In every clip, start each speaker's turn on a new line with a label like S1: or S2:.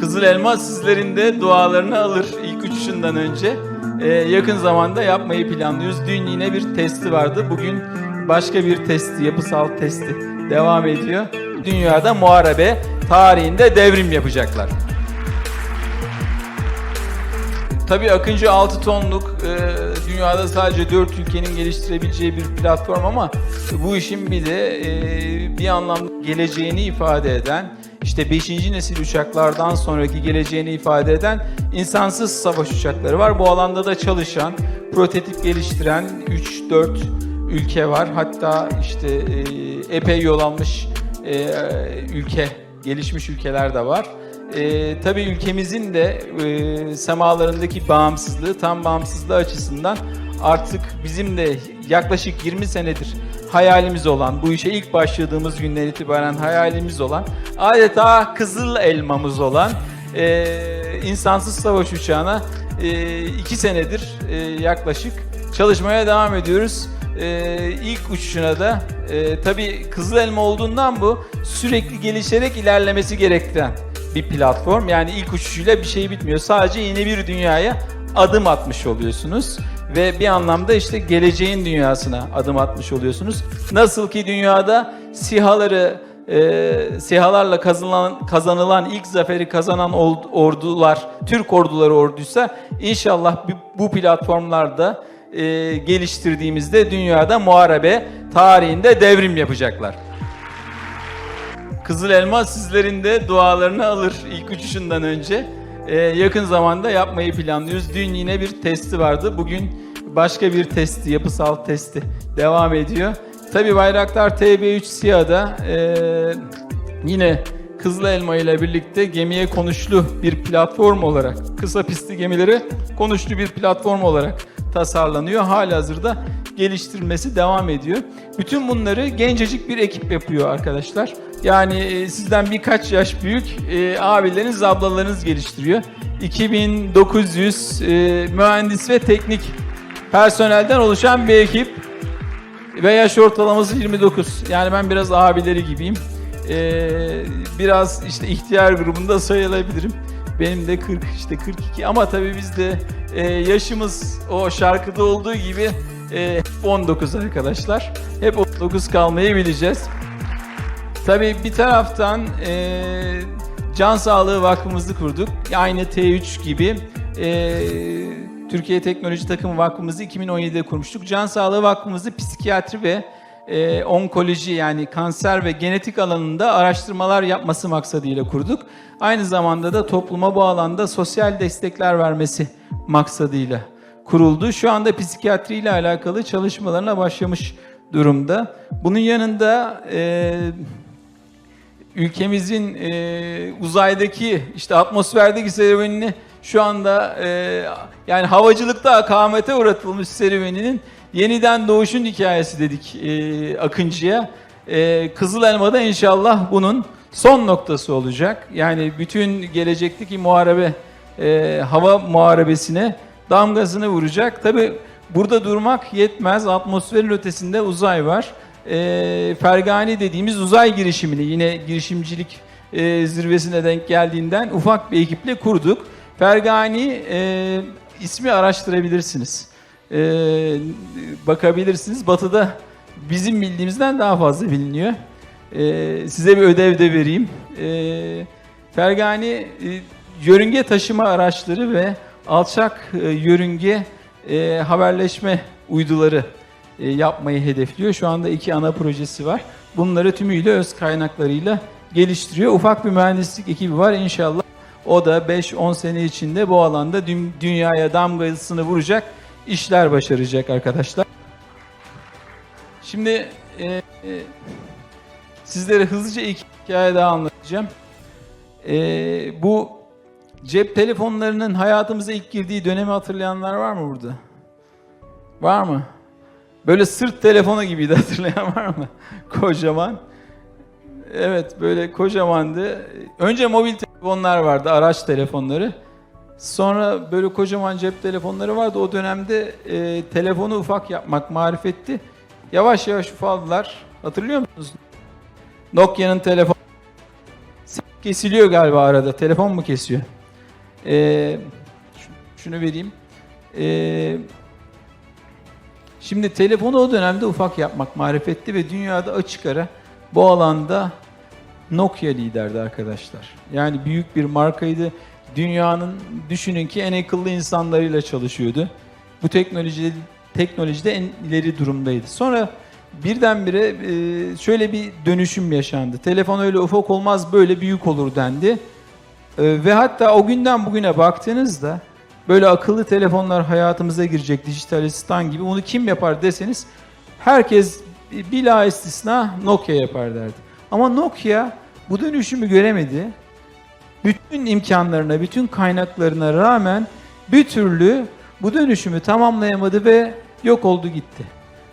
S1: Kızıl Elma sizlerin de dualarını alır ilk uçuşundan önce. Ee, yakın zamanda yapmayı planlıyoruz. Dün yine bir testi vardı. Bugün başka bir testi, yapısal testi devam ediyor. Dünyada muharebe tarihinde devrim yapacaklar. Tabii Akıncı 6 tonluk e, dünyada sadece 4 ülkenin geliştirebileceği bir platform ama bu işin bir de e, bir anlamda geleceğini ifade eden işte 5. nesil uçaklardan sonraki geleceğini ifade eden insansız savaş uçakları var. Bu alanda da çalışan, prototip geliştiren 3-4 ülke var. Hatta işte e, epey yol almış e, ülke, gelişmiş ülkeler de var. E, tabii ülkemizin de e, semalarındaki bağımsızlığı, tam bağımsızlığı açısından artık bizim de yaklaşık 20 senedir hayalimiz olan, bu işe ilk başladığımız günden itibaren hayalimiz olan, adeta kızıl elmamız olan e, insansız savaş uçağına e, iki senedir e, yaklaşık çalışmaya devam ediyoruz. E, ilk uçuşuna da e, tabii kızıl elma olduğundan bu sürekli gelişerek ilerlemesi gerektiren bir platform. Yani ilk uçuşuyla bir şey bitmiyor. Sadece yeni bir dünyaya adım atmış oluyorsunuz ve bir anlamda işte geleceğin dünyasına adım atmış oluyorsunuz. Nasıl ki dünyada sihaları e, sihalarla kazanılan, kazanılan ilk zaferi kazanan ordular, Türk orduları orduysa inşallah bu platformlarda e, geliştirdiğimizde dünyada muharebe tarihinde devrim yapacaklar. Kızıl Elma sizlerin de dualarını alır ilk uçuşundan önce. Ee, yakın zamanda yapmayı planlıyoruz. Dün yine bir testi vardı. Bugün başka bir testi, yapısal testi devam ediyor. Tabii Bayraktar TB3 SİHA'da e, yine Kızıl Elma ile birlikte gemiye konuşlu bir platform olarak, kısa pistli gemilere konuşlu bir platform olarak tasarlanıyor. Halihazırda geliştirilmesi devam ediyor. Bütün bunları gencecik bir ekip yapıyor arkadaşlar. Yani e, sizden birkaç yaş büyük e, abileriniz, ablalarınız geliştiriyor. 2900 e, mühendis ve teknik personelden oluşan bir ekip ve yaş ortalaması 29. Yani ben biraz abileri gibiyim. Ee, biraz işte ihtiyar grubunda sayılabilirim. Benim de 40 işte 42 ama tabii biz de e, yaşımız o şarkıda olduğu gibi e, hep 19 arkadaşlar. Hep 19 kalmayı bileceğiz. Tabii bir taraftan e, Can Sağlığı Vakfımızı kurduk. Aynı T3 gibi e, Türkiye Teknoloji Takımı Vakfımızı 2017'de kurmuştuk. Can Sağlığı Vakfımızı psikiyatri ve e, onkoloji yani kanser ve genetik alanında araştırmalar yapması maksadıyla kurduk. Aynı zamanda da topluma bu alanda sosyal destekler vermesi maksadıyla kuruldu. Şu anda psikiyatri ile alakalı çalışmalarına başlamış durumda. Bunun yanında e, ülkemizin e, uzaydaki işte atmosferdeki serüvenini şu anda e, yani havacılıkta akamete uğratılmış serüveninin yeniden doğuşun hikayesi dedik e, Akıncı'ya. E, Kızıl Elma'da inşallah bunun son noktası olacak. Yani bütün gelecekteki muharebe e, hava muharebesine damgasını vuracak. Tabi burada durmak yetmez. Atmosferin ötesinde uzay var. E, Fergani dediğimiz uzay girişimini yine girişimcilik e, zirvesine denk geldiğinden ufak bir ekiple kurduk. Fergani e, ismi araştırabilirsiniz. E, bakabilirsiniz. Batı'da bizim bildiğimizden daha fazla biliniyor. E, size bir ödev de vereyim. E, Fergani e, yörünge taşıma araçları ve alçak e, yörünge e, haberleşme uyduları yapmayı hedefliyor. Şu anda iki ana projesi var. Bunları tümüyle öz kaynaklarıyla geliştiriyor. Ufak bir mühendislik ekibi var. İnşallah o da 5-10 sene içinde bu alanda dü- dünyaya damgasını vuracak işler başaracak arkadaşlar. Şimdi e, e, sizlere hızlıca iki hikaye daha anlatacağım. E, bu cep telefonlarının hayatımıza ilk girdiği dönemi hatırlayanlar var mı burada? Var mı? Böyle sırt telefonu gibiydi hatırlayan var mı? Kocaman. Evet böyle kocamandı. Önce mobil telefonlar vardı, araç telefonları. Sonra böyle kocaman cep telefonları vardı. O dönemde e, telefonu ufak yapmak marifetti. Yavaş yavaş ufaldılar. Hatırlıyor musunuz? Nokia'nın telefonu kesiliyor galiba arada. Telefon mu kesiyor? Ş- şunu vereyim. Ee, şimdi telefonu o dönemde ufak yapmak marifetti ve dünyada açık ara bu alanda Nokia liderdi arkadaşlar. Yani büyük bir markaydı. Dünyanın düşünün ki en akıllı insanlarıyla çalışıyordu. Bu teknoloji teknolojide en ileri durumdaydı. Sonra birdenbire e, şöyle bir dönüşüm yaşandı. Telefon öyle ufak olmaz böyle büyük olur dendi. E, ve hatta o günden bugüne baktığınızda böyle akıllı telefonlar hayatımıza girecek dijital asistan gibi bunu kim yapar deseniz herkes bila istisna Nokia yapar derdi. Ama Nokia bu dönüşümü göremedi. Bütün imkanlarına, bütün kaynaklarına rağmen bir türlü bu dönüşümü tamamlayamadı ve yok oldu gitti.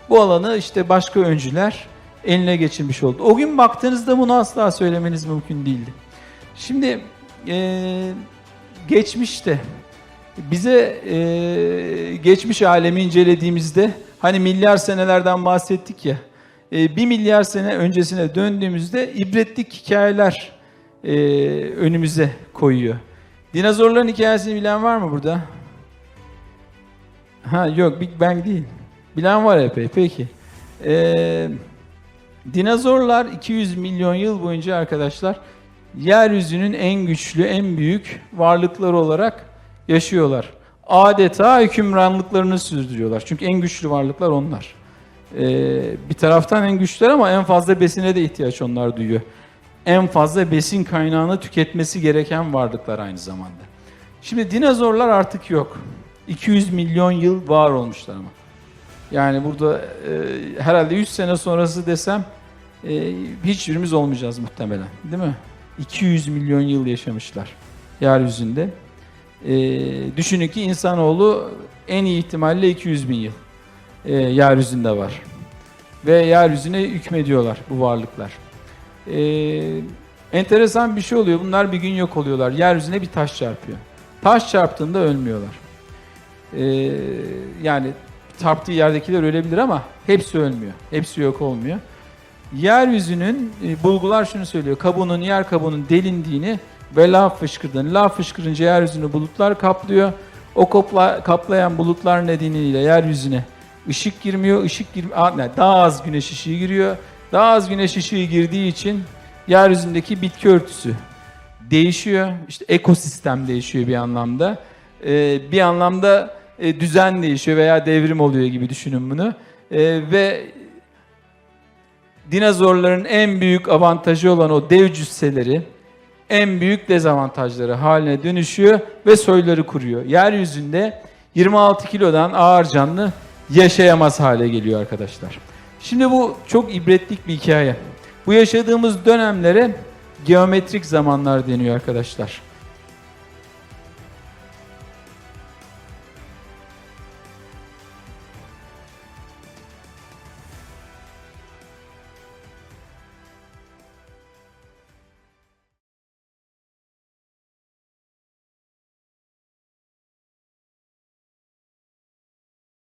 S1: Bu alanı işte başka öncüler eline geçirmiş oldu. O gün baktığınızda bunu asla söylemeniz mümkün değildi. Şimdi eee, geçmişte bize eee, geçmiş alemi incelediğimizde hani milyar senelerden bahsettik ya e, bir milyar sene öncesine döndüğümüzde ibretlik hikayeler e, önümüze koyuyor. Dinozorların hikayesini bilen var mı burada? Ha yok Big Bang değil. Bilen var epey. Peki. E, dinozorlar 200 milyon yıl boyunca arkadaşlar yeryüzünün en güçlü, en büyük varlıkları olarak yaşıyorlar. Adeta hükümranlıklarını sürdürüyorlar. Çünkü en güçlü varlıklar onlar. Ee, bir taraftan en güçlüler ama en fazla besine de ihtiyaç onlar duyuyor. En fazla besin kaynağını tüketmesi gereken varlıklar aynı zamanda. Şimdi dinozorlar artık yok. 200 milyon yıl var olmuşlar ama. Yani burada e, herhalde 100 sene sonrası desem e, hiçbirimiz olmayacağız muhtemelen. Değil mi? 200 milyon yıl yaşamışlar yeryüzünde. E, düşünün ki insanoğlu en iyi ihtimalle 200 bin yıl e, yeryüzünde var. Ve yeryüzüne hükmediyorlar bu varlıklar. E, enteresan bir şey oluyor. Bunlar bir gün yok oluyorlar. Yeryüzüne bir taş çarpıyor. Taş çarptığında ölmüyorlar. E, yani çarptığı yerdekiler ölebilir ama hepsi ölmüyor. Hepsi yok olmuyor. Yeryüzünün e, bulgular şunu söylüyor. Kabuğunun, yer kabuğunun delindiğini ve lav fışkırdığını. Lav fışkırınca yeryüzünü bulutlar kaplıyor. O kopla, kaplayan bulutlar nedeniyle yeryüzüne ışık girmiyor. Işık gir daha az güneş ışığı giriyor. Daha az güneş ışığı girdiği için yeryüzündeki bitki örtüsü değişiyor. İşte ekosistem değişiyor bir anlamda. Ee, bir anlamda e, düzen değişiyor veya devrim oluyor gibi düşünün bunu. Ee, ve dinozorların en büyük avantajı olan o dev cüsseleri en büyük dezavantajları haline dönüşüyor ve soyları kuruyor. Yeryüzünde 26 kilodan ağır canlı yaşayamaz hale geliyor arkadaşlar. Şimdi bu çok ibretlik bir hikaye. Bu yaşadığımız dönemlere geometrik zamanlar deniyor arkadaşlar.